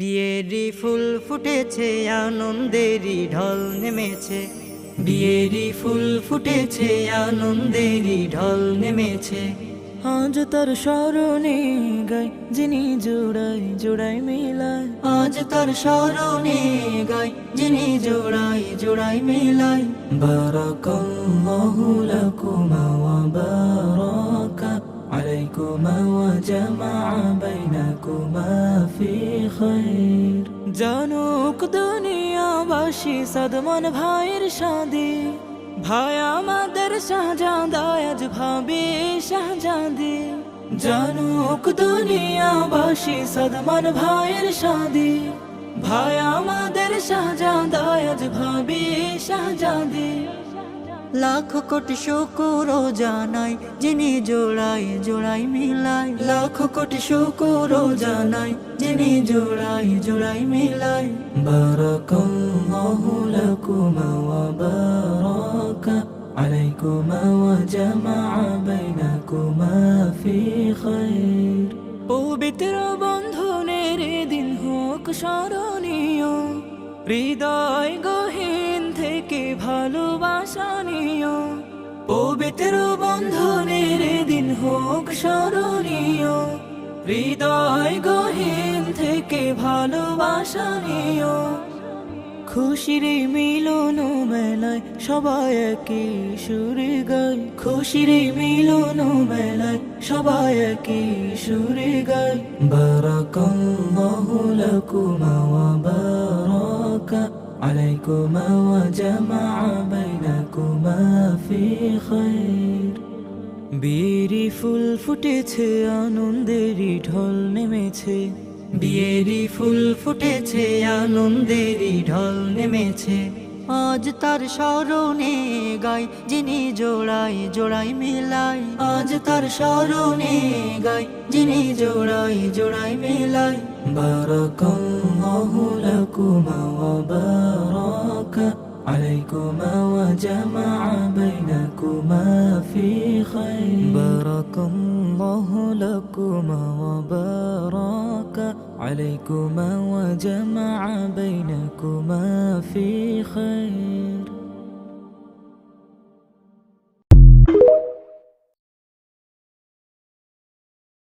বিয়েরি ফুল ফুটেছে আনন্দেরই ঢল নেমেছে। বিয়েরি ফুল ফুটেছে আনন্দেরই ঢল নেমেছে। আজ তার স্মরণে গাই যিনি জোড়াই জোড়াই মিলায়। আজ তার স্মরণে গাই যিনি জোড়াই জোড়াই মেলাই বারাকাল্লাহু লাকুমা ওয়া বারাকা ওয়া জামাআ বাইনাকুমা ফি খাইর জানুক দুনিয়াবাসী সদমন ভাইয়ের শাদি ভাই আমাদের শাহজাদা, আজ ভাবি শাহজাদি। জানুক দুনিয়াবাসী সদমন ভাইয়ের শাদি ভাই আমাদের শাহজাদা, আজ ভাবি শাহজাদি। লাখ কোটি শুকুর জানাই, যিনি জোড়াই জোড়াই মিলাই। লাখ কোটি শুকুর জানাই, যিনি জোড়াই জোড়াই মিলাই। বারাকাল্লাহু লাকুমা ওয়া বারাকা, আলাইকুমা ওয়া জামাআ বাইনাকুমা ফি খাইর। পবিত্র বন্ধনের দিন হোক স্মরণীয়, হৃদয় গহীন থেকে ভালোবাসা পবিত্র বন্ধনের দিন হোক স্মরণীয়। হৃদয় গহীন থেকে ভালোবাসা নিও। খুশির মিলন মেলায় সবাই একই সুরে গায়। খুশির মিলন মেলায় সবাই একই সুরে গায়। বারাকাল্লাহু লাকুমা ওয়া বারাকা। আলাইকুমা জামাআ বাইনাকুমা। ফি খাইর বেরি ফুল ফুটেছে, আনন্দেরই ঢল নেমেছে। বিয়েরি ফুল ফুটেছে, আনন্দেরই ঢল নেমেছে। আজ তার স্মরণে গাই, যিনি জোড়াই জোড়াই মিলাই আজ তার স্মরণে গাই, যিনি জোড়াই জোড়াই মিলাই বারাকাল্লাহু লাকুমা ওয়া বারাকা আলাইকুমা ওয়া জামাআ ফি খাইর বারাকাল্লাহু লাকুমা ওয়া বারাকা আলাইকুমা ওয়া জামাআ বাইনাকুমা ফি খাইর